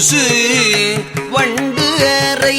மூசு வண்டு அறை.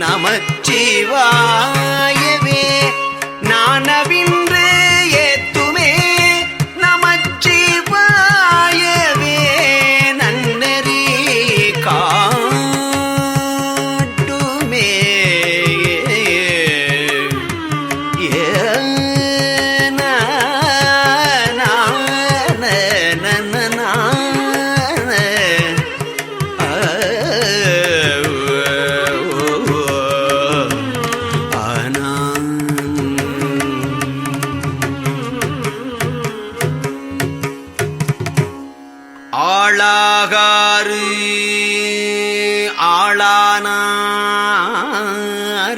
நமச்சிவாயவே நானவின்று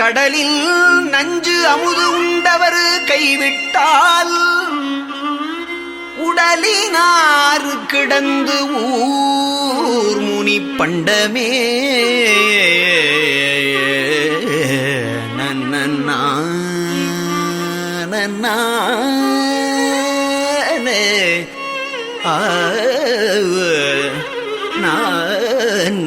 கடலில் நஞ்சு அமுது உண்டவர் கைவிட்டால் உடலினாறு கிடந்து ஊர் முனி பண்டமே. நன்னா நன்னானே ஆ நான்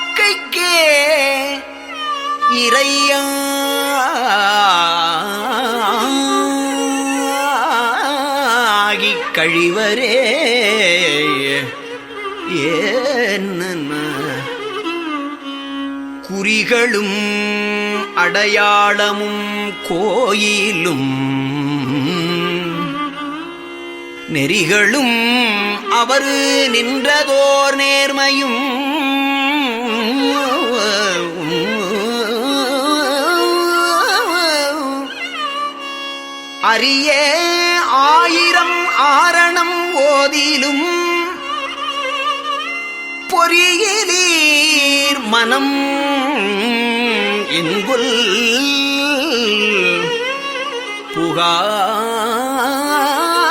காக்கைக்கே இறையாகி கழிவரே. என்ன குறிகளும் அடையாளமும் கோயிலும். நெறிகளும் அவரு நின்றதோர் நேர்மையும். அரிய ஆயிரம் ஆரணம் ஓதிலும் பொறியிலீர் மனம் எங்குல்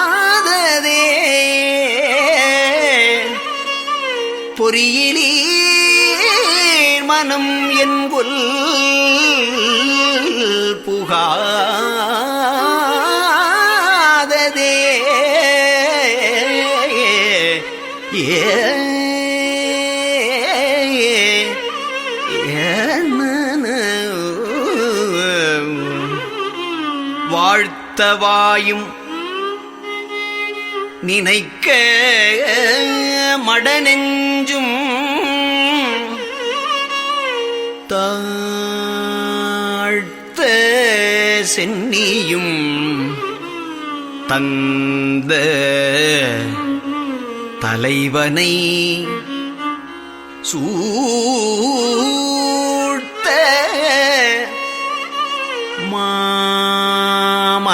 புகாததே. பொறியிலீர் மனம் என்குல் வாழ்த்தவாயும் நினைக்க மடநெஞ்சும் தாழ்த்த சென்னியும் தந்த தலைவனை சூ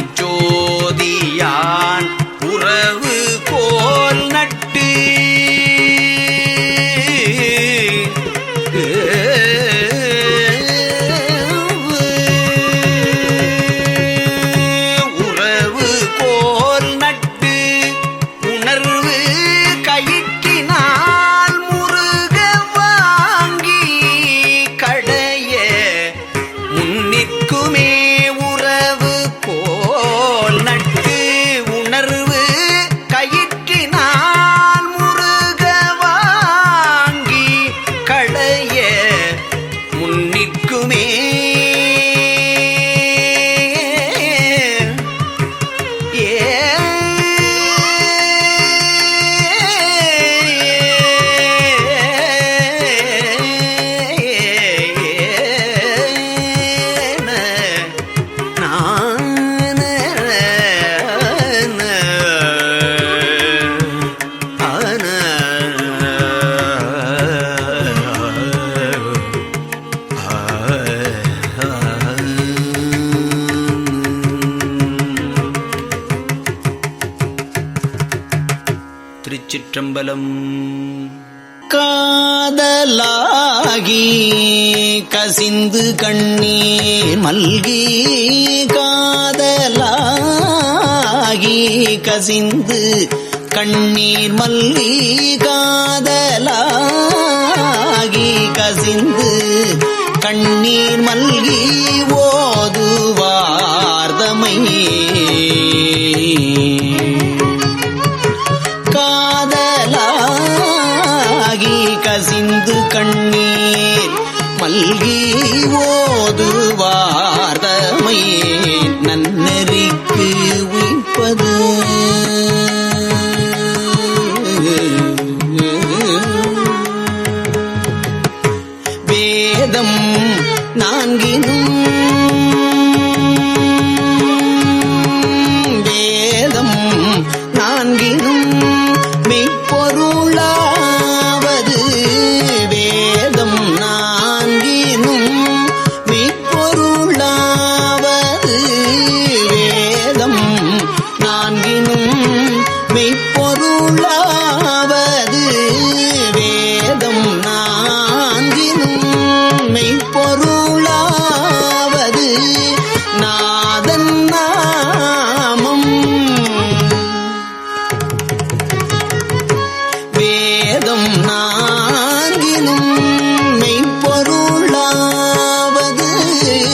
ஜோதியா. காதலாகி கசிந்து கண்ணீர் மல்கி காதலாகி கசிந்து கண்ணீர் மல்கி காதலா நான்கினும்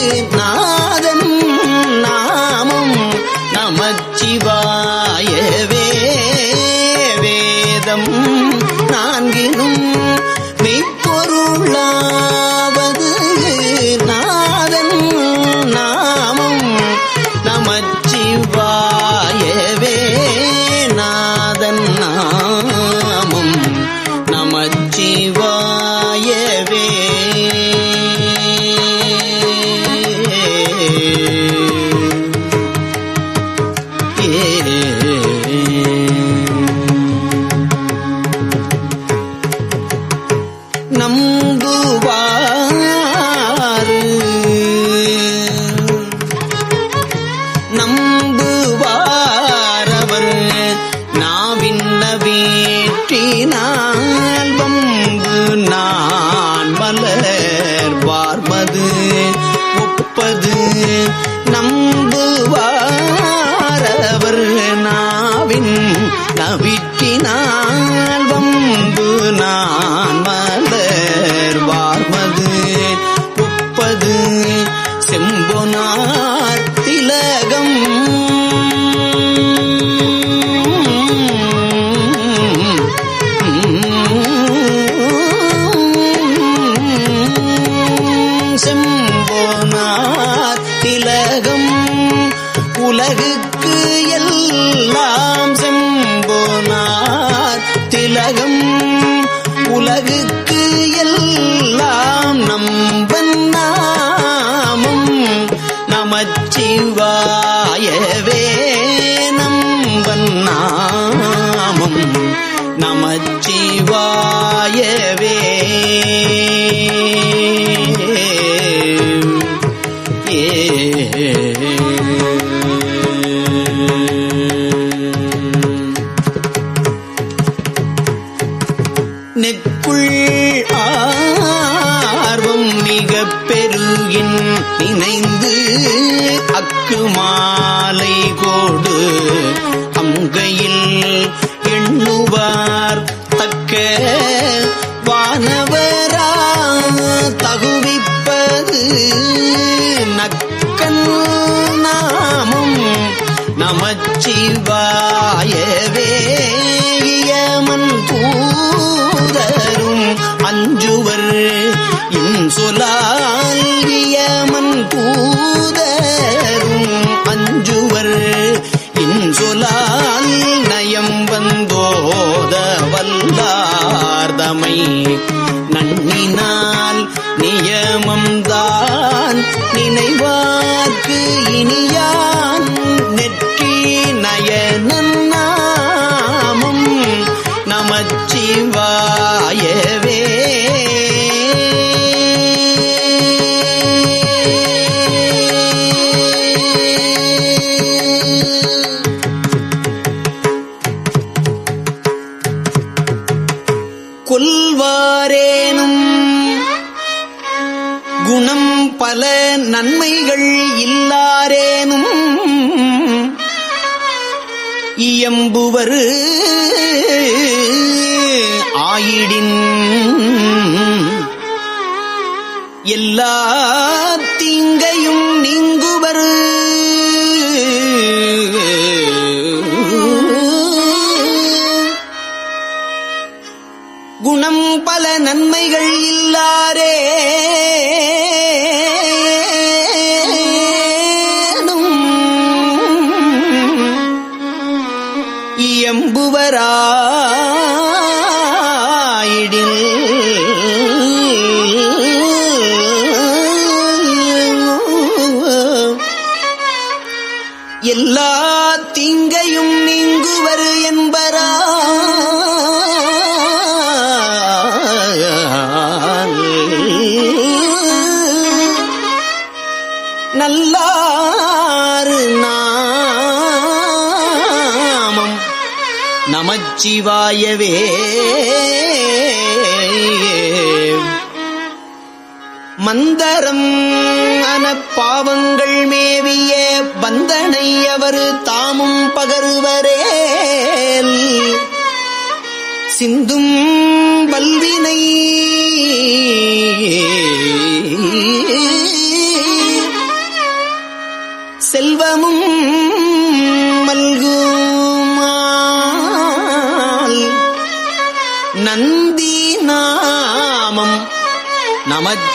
night. செம்போனார் திலகம். உலகுக்கு எல்லாம் செம்போனார் திலகம். உலகுக்கு எல்லாம் நம்பன் நாமம். நமச்சிவாயவே பெருகின் நினைந்து அக்கு மாலை கோடு அங்கையில் எண்ணுவார் தக்க வானவரா தகுவிப்பது நக்கன் நாமம் நமச்சிவாயவே இயமன் தூதரும் அஞ்சுவர் இன்சொலால் பூதரும் அஞ்சுவர். இன்சொலால் நயம் வந்தோத வல்லார்தமை. நன்னினால் நியமம்தான் நமச்சிவாயவே மந்தரம் அன பாவங்கள் மேவிய பந்தனை அவர் தாமும் பகருவரே சிந்தும்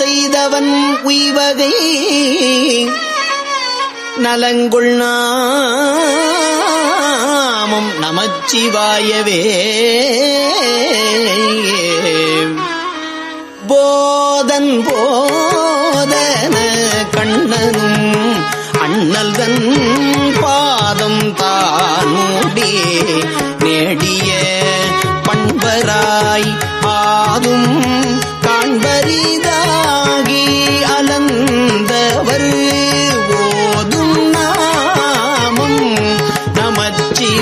செய்தவன் உய்வகை. நலங்குள் நாமம் நமச்சிவாயவே. போதன் போதன கண்ணனும் அண்ணல்தன் பாதம் தானூடி. நேடிய பண்பராய்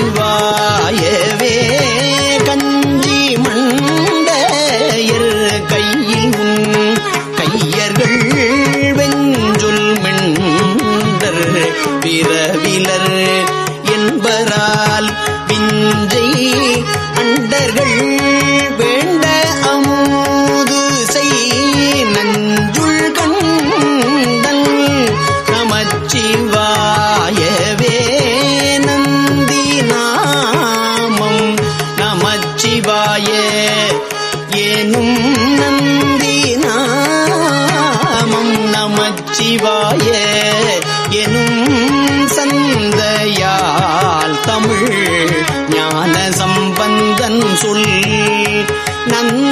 நமச்சிவாயவே ஞான சம்பந்தன் சொல் நந்தி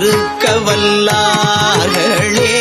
அறுக்க வல்லார்களே